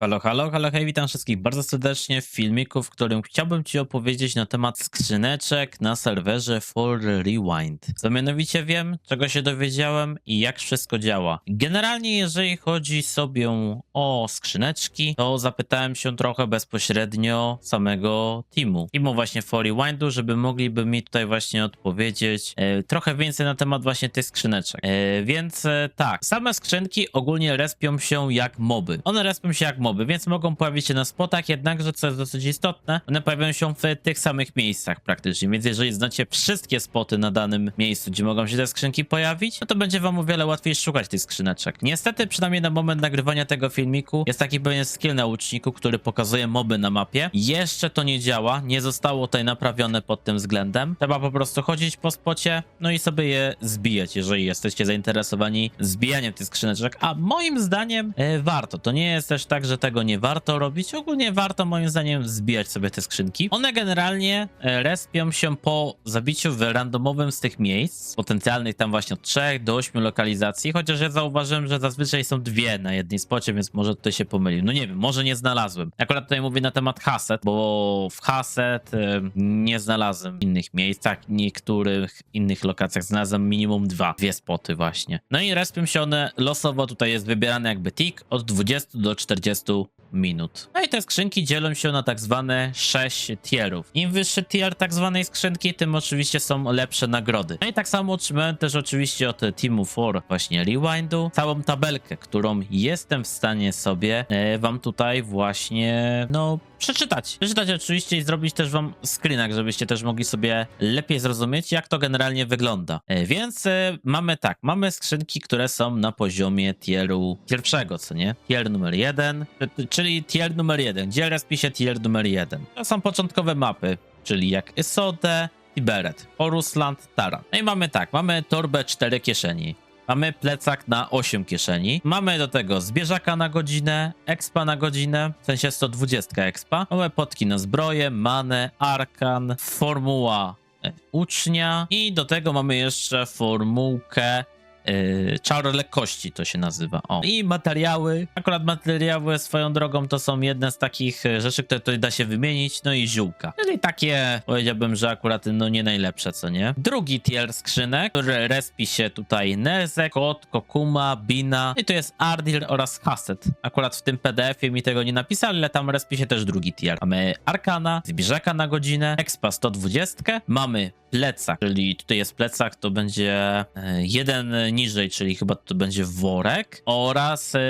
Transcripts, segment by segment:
Halo, halo, halo, hej, witam wszystkich bardzo serdecznie w filmiku, w którym chciałbym Ci opowiedzieć na temat skrzyneczek na serwerze For Rewind. Co mianowicie wiem, czego się dowiedziałem i jak wszystko działa. Generalnie, jeżeli chodzi sobie o skrzyneczki, to zapytałem się trochę bezpośrednio samego teamu. Teamu właśnie For Rewindu, żeby mogliby mi tutaj właśnie odpowiedzieć e, trochę więcej na temat właśnie tych skrzyneczek. E, więc e, tak, same skrzynki ogólnie respią się jak moby. One respią się jak moby, więc mogą pojawić się na spotach, jednakże co jest dosyć istotne, one pojawiają się w tych samych miejscach praktycznie, więc jeżeli znacie wszystkie spoty na danym miejscu, gdzie mogą się te skrzynki pojawić, no to będzie wam o wiele łatwiej szukać tych skrzyneczek. Niestety, przynajmniej na moment nagrywania tego filmiku, jest taki pewien skill na łuczniku, który pokazuje moby na mapie. Jeszcze to nie działa, nie zostało tutaj naprawione pod tym względem. Trzeba po prostu chodzić po spocie, no i sobie je zbijać, jeżeli jesteście zainteresowani zbijaniem tych skrzyneczek, a moim zdaniem e, warto. To nie jest też tak, że tego nie warto robić. Ogólnie warto moim zdaniem zbijać sobie te skrzynki. One generalnie e, respią się po zabiciu w randomowym z tych miejsc, potencjalnych tam właśnie od 3 do 8 lokalizacji, chociaż ja zauważyłem, że zazwyczaj są dwie na jednej spocie, więc może tutaj się pomylił. No nie wiem, może nie znalazłem. Akurat tutaj mówię na temat haset, bo w haset e, nie znalazłem w innych miejscach, niektórych innych lokacjach znalazłem minimum dwa, dwie spoty właśnie. No i respią się one losowo, tutaj jest wybierane jakby tick od 20 do 40 Bristol minut. No i te skrzynki dzielą się na tak zwane 6 tierów. Im wyższy tier tak zwanej skrzynki, tym oczywiście są lepsze nagrody. No i tak samo otrzymałem też oczywiście od Teamu 4 właśnie Rewindu całą tabelkę, którą jestem w stanie sobie e, wam tutaj właśnie, no, przeczytać. Przeczytać oczywiście i zrobić też wam screenak, żebyście też mogli sobie lepiej zrozumieć, jak to generalnie wygląda. E, Więc e, mamy tak, mamy skrzynki, które są na poziomie tieru pierwszego, co nie? Tier numer jeden, y, czyli tier numer jeden. Gdzie respi się tier numer jeden? To są początkowe mapy, czyli jak Isode, Tiberet, Horusland, Taran. No i mamy tak, mamy torbę 4 kieszeni. Mamy plecak na 8 kieszeni. Mamy do tego zbieżaka na godzinę, expa na godzinę, w sensie 120 expa. Mamy potki na zbroję, manę, arkan, formuła e, ucznia i do tego mamy jeszcze formułkę Yy, czar lekkości to się nazywa. O. I materiały. Akurat materiały swoją drogą to są jedne z takich e, rzeczy, które tutaj da się wymienić. No i ziółka. Czyli takie powiedziałbym, że akurat no nie najlepsze, co nie? Drugi tier skrzynek, który respi się tutaj Nezek, Kot, Kokuma, Bina. I to jest Ardil oraz Haset. Akurat w tym PDF-ie mi tego nie napisali, ale tam respi się też drugi tier. Mamy Arkana, Zbieżaka na godzinę, Expa 120, mamy plecak, czyli tutaj jest plecak, to będzie e, jeden niżej, czyli chyba to będzie worek oraz e,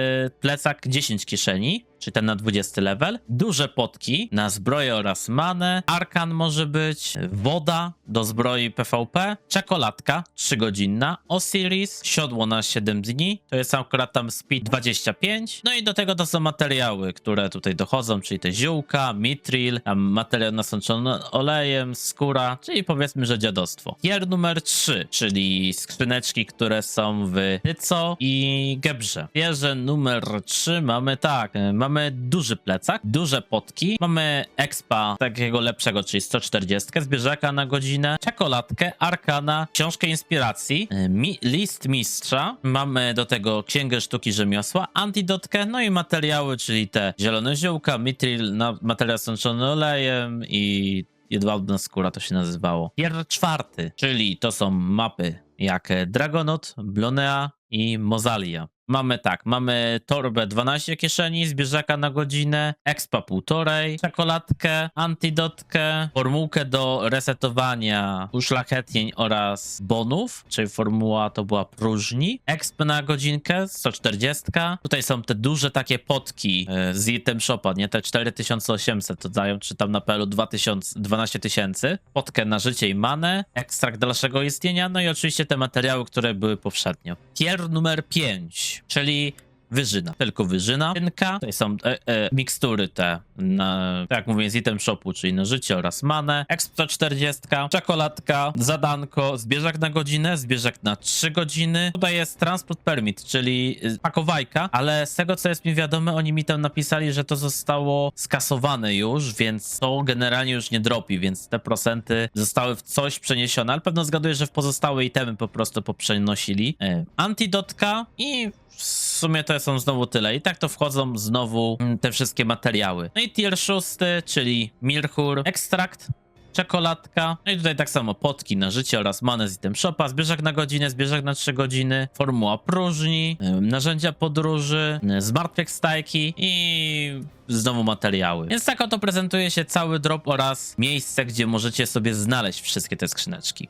plecak 10 kieszeni, czyli ten na 20 level, duże potki na zbroję oraz manę, arkan może być, woda do zbroi PvP, czekoladka 3 godzinna, Osiris, siodło na 7 dni, to jest akurat tam speed 25, no i do tego to są materiały, które tutaj dochodzą, czyli te ziółka, mitril, tam materiał nasączony olejem, skóra, czyli powiedzmy, że dziadostwo. Tier numer 3, czyli skrzyneczki, które są w Tyco i Gebrze. Wieżę numer 3 mamy tak, e, mamy duży plecak, duże potki, mamy expa takiego lepszego, czyli 140, zbieżaka na godzinę, czekoladkę, arkana, książkę inspiracji, e, mi, list mistrza, mamy do tego księgę sztuki rzemiosła, antidotkę, no i materiały, czyli te zielone ziółka, mitril, na, materiał sączony olejem i jedwabna skóra to się nazywało. Tier czwarty, czyli to są mapy jak Dragonaut, Blonea i Mozalia. Mamy tak, mamy torbę 12 kieszeni, zbieżaka na godzinę, expa półtorej, czekoladkę, antidotkę, formułkę do resetowania uszlachetnień oraz bonów, czyli formuła to była próżni, exp na godzinkę 140, tutaj są te duże takie potki e, z item shopa, nie, te 4800 to dają, czy tam na PL 2000, 12 tysięcy, potkę na życie i manę, ekstrakt dalszego istnienia, no i oczywiście te materiały, które były poprzednio. Tier numer 5, czyli wyżyna, tylko wyżyna, tynka, tutaj są e, e, mikstury te na, tak jak mówię, z item shopu, czyli na życie oraz manę, Expo 40, czekoladka, zadanko, zbieżak na godzinę, zbieżak na 3 godziny. Tutaj jest transport permit, czyli y, pakowajka, ale z tego co jest mi wiadome, oni mi tam napisali, że to zostało skasowane już, więc to generalnie już nie dropi, więc te procenty zostały w coś przeniesione, ale pewno zgaduję, że w pozostałe itemy po prostu poprzenosili. E, Antidotka i w sumie to są znowu tyle. I tak to wchodzą znowu mm, te wszystkie materiały. No i tier szósty, czyli Mirhur, ekstrakt, czekoladka. No i tutaj tak samo potki na życie oraz manę z item shopa, zbieżak na godzinę, zbieżak na 3 godziny, formuła próżni, narzędzia podróży, y, zmartwiek stajki i znowu materiały. Więc tak oto prezentuje się cały drop oraz miejsce, gdzie możecie sobie znaleźć wszystkie te skrzyneczki.